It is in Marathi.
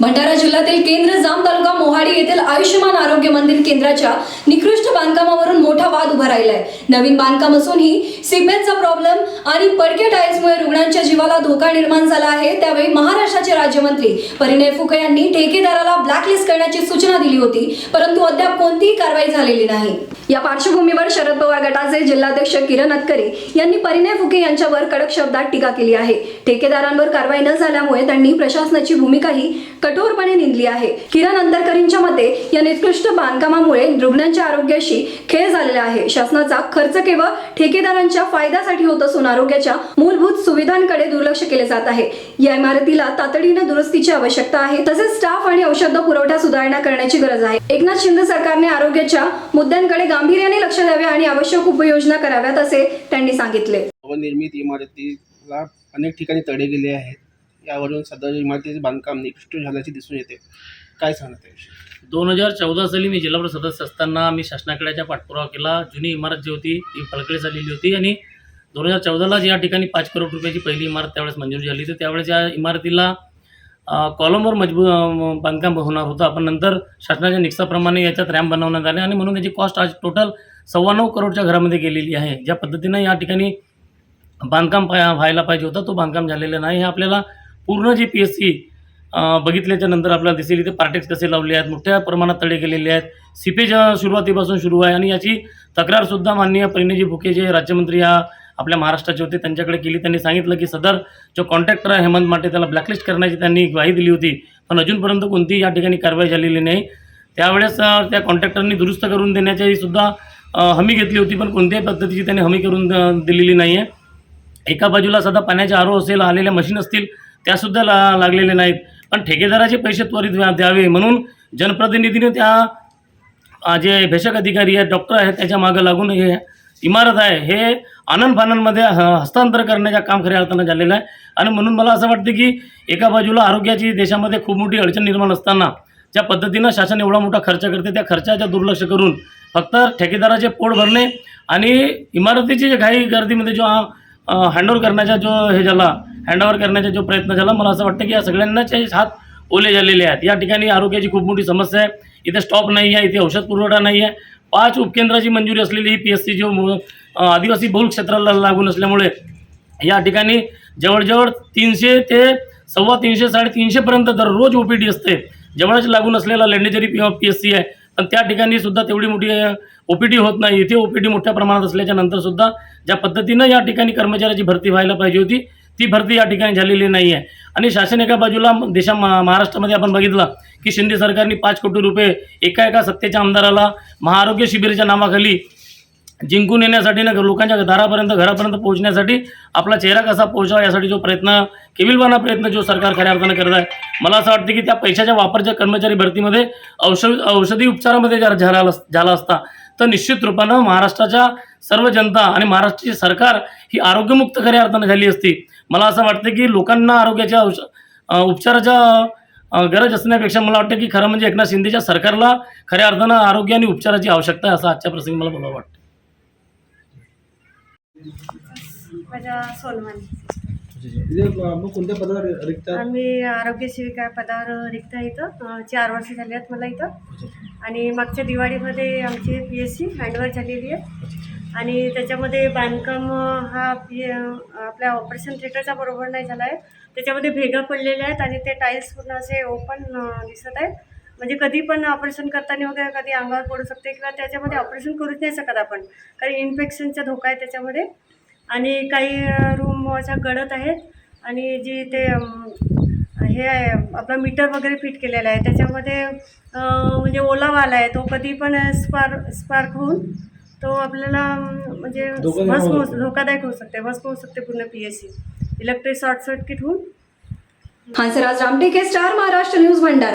भंडारा जिल्ह्यातील केंद्र जाम तालुका मोहाडी येथील आयुष्यमान आरोग्य मंदिर केंद्राच्या निकृष्ट बांधकामावरून मोठा वाद उभा राहिलाय. नवीन बांधकाम असूनही सिमेंटचा प्रॉब्लेम आणि पडक्या टाईल्समुळे रुग्णांच्या जीवाला धोका निर्माण झाला आहे. त्यावेळी महाराष्ट्राचे राज्यमंत्री परिणय फुके यांनी ठेकेदाराला ब्लॅकलिस्ट करण्याची सूचना दिली होती परंतु अद्याप कोणतीही कारवाई झालेली नाही. या पार्श्वभूमीवर शरद पवार गटाचे जिल्हाध्यक्ष किरण अतकरे यांनी परिणय फुके यांच्यावर कडक शब्दात टीका केली आहे. ठेकेदारांवर कारवाई न झाल्यामुळे त्यांनी प्रशासनाची भूमिकाही कठोरपणे निंदली आहे. किरण अंतरकरींच्या मते या निकृष्ट बांधकामामुळे रुग्णांच्या आरोग्याशी खेळ झालेला आहे. शासनाचा खर्च केवळ ठेकेदारांच्या फायद्यासाठी होत असून आरोग्याच्या मूलभूत सुविधांकडे दुर्लक्ष केले जात आहे. या इमारतीला तातडीने दुरुस्तीची आवश्यकता आहे. तसेच स्टाफ आणि औषध पुरवठा सुधारणा करण्याची गरज आहे. एकनाथ शिंदे सरकारने आरोग्याच्या मुद्द्यांकडे गांभीर्याने लक्ष द्यावे आणि आवश्यक उपाययोजना कराव्यात असे त्यांनी सांगितले. नवनिर्मित इमारतीला अनेक ठिकाणी तडे गेले आहेत. यावरून सदर इमारतीचे बांधकाम निकृष्ट झाल्याचे दिसून येते. काय सांगत आहे दोन हजार चौदा साली मी जिल्हा परिषद सदस्य असताना मी शासनाकडेच्या पाठपुरावा केला. जुनी इमारत जी होती ती फळकळी झालेली होती आणि दोन हजार चौदाला या ठिकाणी पाच करोड रुपयाची पहिली इमारत त्यावेळेस मंजूर झाली. तर त्यावेळेस या इमारतीला कॉलमवर मजबूत बांधकाम होणार होतं. आपण नंतर शासनाच्या निकसाप्रमाणे याच्यात रॅम्प बनवण्यात आले आणि म्हणून त्याची कॉस्ट आज टोटल सव्वा नऊ करोडच्या घरामध्ये गेलेली आहे. ज्या पद्धतीनं या ठिकाणी बांधकाम पाय व्हायला पाहिजे होतं तो बांधकाम झालेलं नाही. हे आपल्याला पूर्ण जी पी एस सी बघितल्याच्या नंतर आपल्याला दिसेल इथे पार्टेक्स कसे लावले आहेत मोठ्या प्रमाणात तडे गेलेले आहेत. सिपेज सुरुवातीपासून सुरू आहे आणि याची तक्रारसुद्धा माननीय परिणयजी भुके जे राज्यमंत्री या आपल्या महाराष्ट्राचे होते त्यांच्याकडे केली. त्यांनी सांगितलं की सदर जो कॉन्ट्रॅक्टर आहे हेमंत माटे त्याला ब्लॅकलिस्ट करण्याची त्यांनी ग्वाही दिली होती. पण अजूनपर्यंत कोणतीही या ठिकाणी कारवाई झालेली नाही. त्यावेळेस त्या कॉन्ट्रॅक्टरनी दुरुस्त करून देण्याची सुद्धा हमी घेतली होती पण कोणत्याही पद्धतीची त्यांनी हमी करून दिलेली नाही आहे एका बाजूला सध्या पाण्याचे आरो असेल आलेल्या मशीन असतील त्यासुद्धा ला लागलेले नाहीत. पण ठेकेदाराचे पैसे त्वरित द्यावे म्हणून जनप्रतिनिधीने त्या जे भेषक अधिकारी आहेत डॉक्टर आहेत त्याच्या मागं लागून हे इमारत आहे. हे आनंद फानंदमध्ये ह- हस्तांतर करण्याच्या काम खऱ्या अर्थानं झालेलं आहे. आणि म्हणून मला असं वाटतं की एका बाजूला आरोग्याची देशामध्ये खूप मोठी अडचण निर्माण असताना ज्या पद्धतीनं शासन एवढा मोठा खर्च करते त्या खर्चाच्या दुर्लक्ष करून फक्त ठेकेदाराचे पोट भरणे आणि इमारतीची जे घाई गर्दीमध्ये जो हँडओव्हर करण्याचा जो हे झाला हँडओव्हर करण्याचा जो प्रयत्न झाला मला असं वाटतं की या सगळ्यांनाच हात ओले झालेले आहेत. या ठिकाणी आरोग्याची खूप मोठी समस्या आहे. इथे स्टॉप नाही आहे इथे औषध पुरवठा नाही आहे. पाच उपकेंद्राची मंजुरी असलेली ही पी एस सी जो मु- आदिवासी बहुल क्षेत्राला लागून असल्यामुळे या ठिकाणी जवळजवळ तीनशे ते सव्वा तीनशे साडेतीनशेपर्यंत दररोज ओ पी डी असते. जवळच लागून असलेला Lendezari P P S C आहे. पण त्या ठिकाणी सुद्धा तेवढी मोठी ओ पी डी होत नाही. इथे ओ पी डी मोठ्या प्रमाणात असल्याच्या नंतरसुद्धा ज्या पद्धतीनं या ठिकाणी कर्मचाऱ्याची भरती व्हायला पाहिजे होती ती भरती या ठिकाणी झालेली नाही आहे आणि शासन एका बाजूला देशा महा- महाराष्ट्रामध्ये आपण बघितलं की शिंदे सरकारने पाच कोटी रुपये एका एका सत्तेच्या आमदाराला महाआरोग्य शिबिराच्या नावाखाली जिंकून येण्यासाठी ना लोकांच्या दारापर्यंत घरापर्यंत पोहोचण्यासाठी आपला चेहरा कसा पोहोचावा यासाठी जो प्रयत्न केविलवाना प्रयत्न जो सरकार खऱ्या अर्थानं करत आहे. मला असं वाटतं की त्या पैशाच्या वापरच्या कर्मचारी भरतीमध्ये औषध औषधी उपचारामध्ये जर झाला झाला असता तर निश्चित रूपानं महाराष्ट्राच्या सर्व जनता आणि महाराष्ट्राची सरकार ही आरोग्यमुक्त खऱ्या अर्थानं झाली असती. मला असं वाटतं की लोकांना आरोग्याच्या औष उपचाराच्या गरज असण्यापेक्षा मला वाटतं की खरं म्हणजे एकनाथ शिंदेच्या सरकारला खऱ्या अर्थानं आरोग्य आणि उपचाराची आवश्यकता आहे असं आजच्या प्रसंगी मला बोलावं वाटतं. माझ्या मग कोणत्या पदावर रिक्त? आम्ही आरोग्य सेविका पदावर रिक्त आहे इथं. चार वर्ष झाली आहेत मला इथं. आणि मागच्या दिवाळीमध्ये आमची पी एस सी हँडवर झालेली आहे. आणि त्याच्यामध्ये बांधकाम हा पी आपल्या ऑपरेशन थिएटरच्या बरोबर नाही झाला आहे. त्याच्यामध्ये भेगा पडलेल्या आहेत आणि ते टाईल्स पूर्ण असे ओपन दिसत आहेत. म्हणजे कधी पण ऑपरेशन करताना वगैरे कधी अंगावर पडू शकते किंवा त्याच्यामध्ये ऑपरेशन करूच नाही शकत आपण. कारण इन्फेक्शनचा धोका आहे त्याच्यामध्ये. आणि काही रूमच्या गडत आहेत. आणि जी ते हे आहे आपलं मीटर वगैरे फिट केलेलं आहे. त्याच्यामध्ये म्हणजे ओलावा आला आहे. तो कधी पण स्पार्क स्पार्क होऊन तो आपल्याला म्हणजे भस्म होऊ धोकादायक होऊ शकते. भस्म होऊ शकते पूर्ण P S C electric short circuit होऊन. Hansraj Ramteke star Maharashtra news Bhandara.